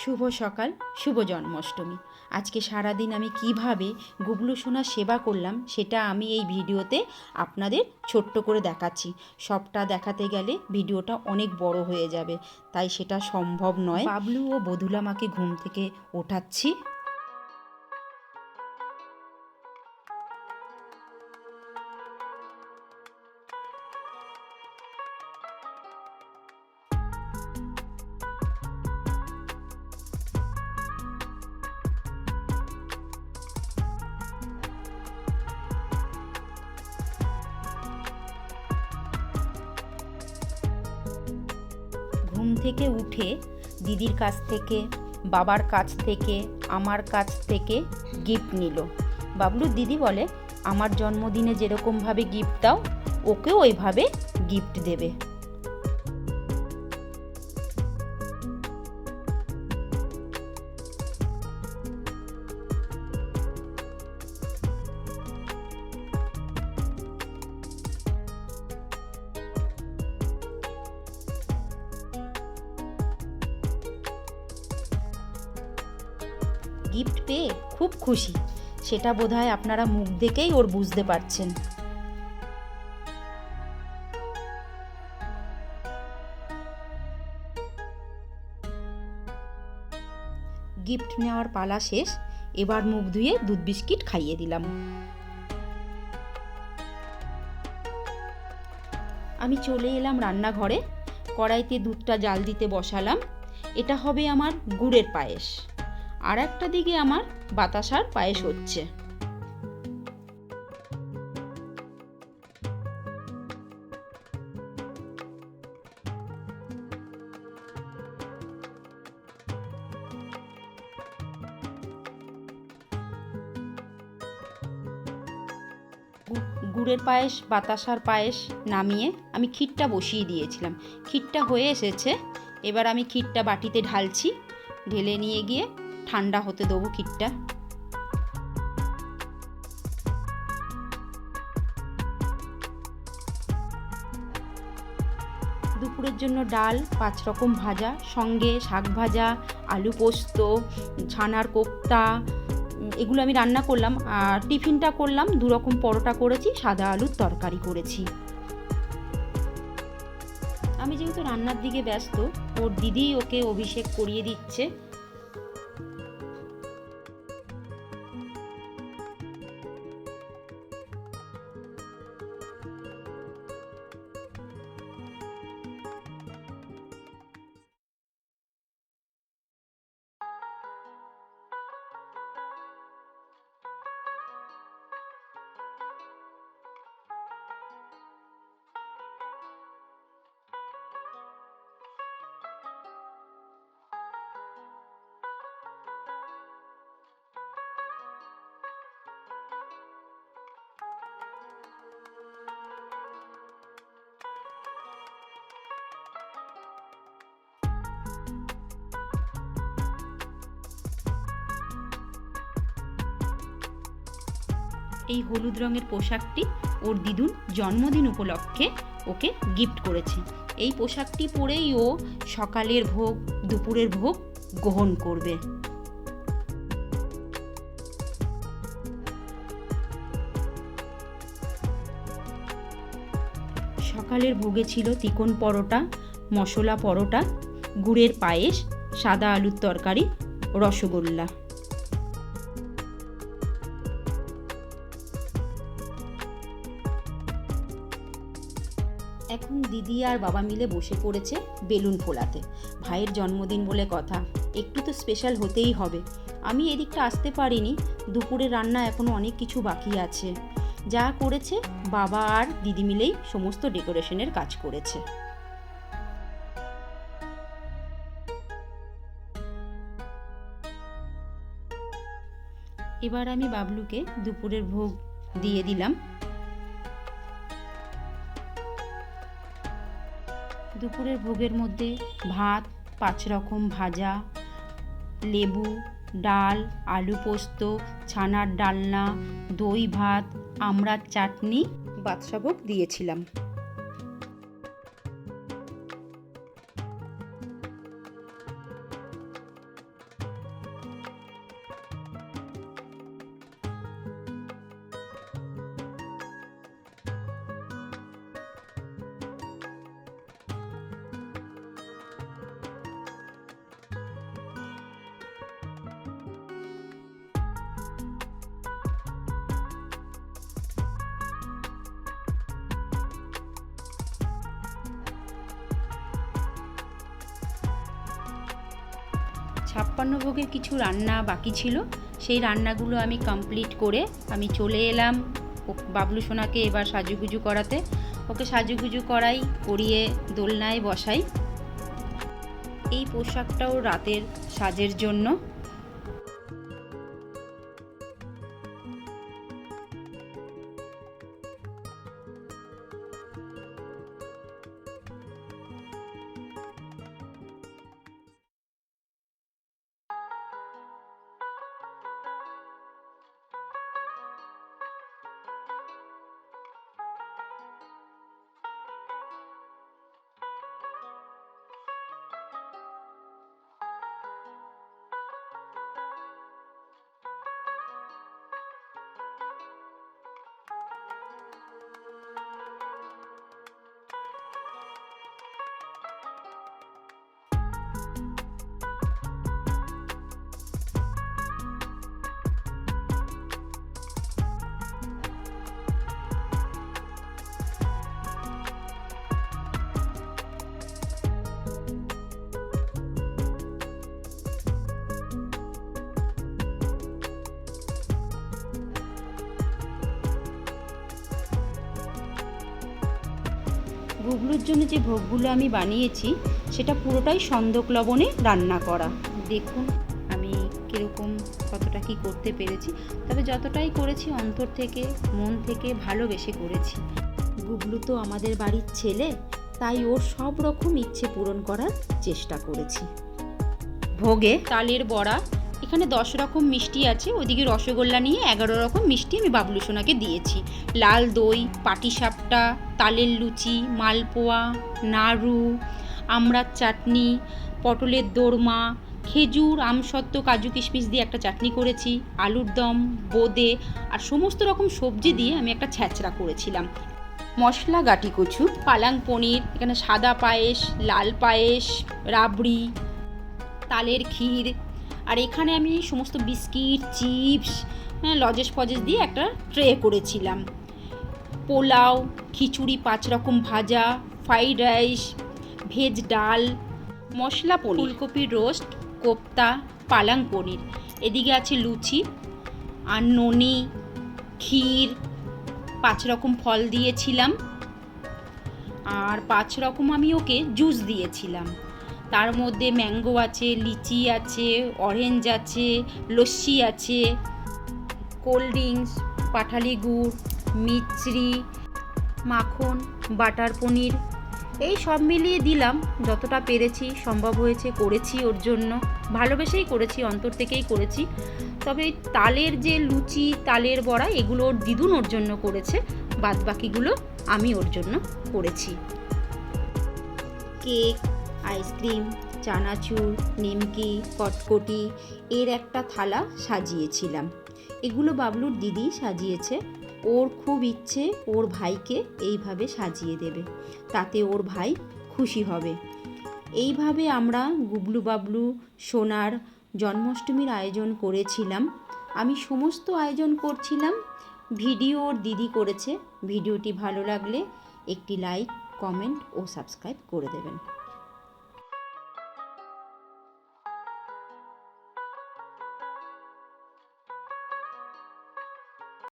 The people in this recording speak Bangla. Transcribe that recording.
শুভ সকাল, শুভ জন্মাষ্টমী। আজকে সারাদিন আমি কীভাবে গুবলু সোনার সেবা করলাম সেটা আমি এই ভিডিওতে আপনাদের ছোট্ট করে দেখাচ্ছি। সবটা দেখাতে গেলে ভিডিওটা অনেক বড় হয়ে যাবে, তাই সেটা সম্ভব নয়। বাবলু ও বধুলা মাকে ঘুম থেকে ওঠাচ্ছি। থেকে উঠে দিদির কাছ থেকে, বাবার কাছ থেকে, আমার কাছ থেকে গিফট নিল। বাবলুর দিদি বলে, আমার জন্মদিনে যেরকমভাবে গিফট দাও, ওকেও ওইভাবে গিফট দেবে। গিফট পেয়ে খুব খুশি। সেটা বোধহয় আপনারা মুখ দেখেই ওর বুঝতে পারছেন। গিফট নেওয়ার পালা শেষ, এবার মুখ ধুয়ে দুধ বিস্কিট খাইয়ে দিলাম। আমি চলে এলাম রান্নাঘরে। কড়াইতে দুধটা জাল দিতে বসালাম। এটা হবে আমার গুড়ের পায়েস। আর একটা দিকে আমার বাতাসার পায়েস হচ্ছে। গুড়ের পায়েস, বাতাসার পায়েস নামিয়ে আমি ক্ষীরটা বসিয়ে দিয়েছিলাম। ক্ষীরটা হয়ে এসেছে। এবার আমি ক্ষীরটা বাটিতে ঢালছি। ঢেলে নিয়ে গিয়ে ঠান্ডা হতে দেবো ক্ষীরটা দুপুরের জন্য ডাল, পাঁচ রকম ভাজা, সঙ্গে শাক ভাজা, আলু পোস্ত, ছানার কোপ্তা এগুলো আমি রান্না করলাম। আর টিফিনটা করলাম, দু রকম পরোটা করেছি, সাদা আলুর তরকারি করেছি। আমি যেহেতু রান্নার দিকে ব্যস্ত, ওর দিদি ওকে অভিষেক করিয়ে দিচ্ছে। এই হলুদ রঙের পোশাকটি ওর দিদুন জন্মদিন উপলক্ষে ওকে গিফট করেছে। এই পোশাকটি পরেই ও সকালের ভোগ, দুপুরের ভোগ গ্রহণ করবে। সকালের ভোগে ছিল তিকোন পরোটা, মশলা পরোটা, গুড়ের পায়েস, সাদা আলুর তরকারি, রসগোল্লা। এখন দিদি আর বাবা মিলে বসে পড়েছে বেলুন ফোলাতে। ভাইয়ের জন্মদিন বলে কথা। একটু তো স্পেশাল হতেই হবে। আমি এদিকটা আসতে পারিনি। দুপুরে রান্না এখনও অনেক কিছু বাকি আছে। যা করেছে বাবা আর দিদি মিলেই সমস্ত ডেকোরেশনের কাজ করেছে। এবার আমি বাবলুকে দুপুরের ভোগ দিয়ে দিলাম। দুপুরের ভোগের মধ্যে ভাত, পাঁচ রকম ভাজা, লেবু, ডাল, আলু পোস্ত, ছানার ডালনা, দই ভাত, আমড়ার চাটনি, বাদশাভোগ দিয়েছিলাম। ছাপ্পান্ন ভোগের কিছু রান্না বাকি ছিল, সেই রান্নাগুলো আমি কমপ্লিট করে আমি চলে এলাম বাবলু সোনাকে এবার সাজুগুজু করাতে। ওকে সাজুগুজু করাই, করিয়ে দোলনায় বসাই। এই পোশাকটাও রাতের সাজের জন্য। গুগলুর জন্য যে ভোগগুলো আমি বানিয়েছি, সেটা পুরোটাই সন্দক লবণে রান্না করা। দেখুন আমি কীরকম কতটা কি করতে পেরেছি। তবে যতটাই করেছি, অন্তর থেকে, মন থেকে ভালোবেসে করেছি। গুগলু তো আমাদের বাড়ির ছেলে, তাই ওর সব রকম ইচ্ছে পূরণ করার চেষ্টা করেছি। ভোগে তালের বড়া এখানে দশ রকম মিষ্টি আছে, ওইদিকে রসগোল্লা নিয়ে এগারো রকম মিষ্টি আমি বাবলু সোনাকে দিয়েছি। লাল দই, পাটিসাপটা, তালের লুচি, মালপোয়া, নাড়ু, আমড়ার চাটনি, পটলের দোরমা, খেজুর, আমসত্ত্ব, কাজু কিশমিশ দিয়ে একটা চাটনি করেছি, আলুর দম, বোঁদে আর সমস্ত রকম সবজি দিয়ে আমি একটা ছ্যাঁচড়া করেছিলাম। মশলা গাটি কচু, পালাং পনির, এখানে সাদা পায়েস, লাল পায়েস, রাবড়ি, তালের ক্ষীর আর এখানে আমি সমস্ত বিস্কিট, চিপস হ্যাঁ লজেস ফজেস দিয়ে একটা ট্রে করেছিলাম। পোলাও, খিচুড়ি, পাঁচ রকম ভাজা, ফ্রাইড রাইস, ভেজ ডাল, মশলা পনির। ফুলকপির রোস্ট, কোপ্তা, পালাং পনির। এদিকে আছে লুচি আর ননি, ক্ষীর, পাঁচ রকম ফল দিয়েছিলাম। আর পাঁচ রকম আমি ওকে জুস দিয়েছিলাম। তার মধ্যে ম্যাঙ্গো আছে, লিচি আছে, অরেঞ্জ আছে, লস্যি আছে, কোল্ড ড্রিঙ্কস, পাঠালি গুড় মিচড়ি মাখন, বাটার পনির। এই সব মিলিয়ে দিলাম, যতটা পেরেছি, সম্ভব হয়েছে করেছি ওর জন্য। ভালোবেসেই করেছি, অন্তর থেকেই করেছি। তবে তালের যে লুচি, তালের বড়া, এগুলো ওর দিদুন ওর জন্য করেছে। বাদ বাকিগুলো আমি ওর জন্য করেছি। কেক আইসক্রিম, চানাচুর, নিমকি, কটকটি, এর একটা থালা সাজিয়েছিলাম। এগুলো বাবলুর দিদি সাজিয়েছে। ওর খুব ইচ্ছে ওর ভাইকে এইভাবে সাজিয়ে দেবে। তাতে ওর ভাই খুশি হবে। এইভাবে আমরা গুবলু বাবলু, সোনার জন্মাষ্টমীর আয়োজন করেছিলাম। আমি সমস্ত আয়োজন করছিলাম। ভিডিও ওর দিদি করেছে। ভিডিওটি ভালো লাগলে একটি লাইক, কমেন্ট ও সাবস্ক্রাইব করে দেবেন।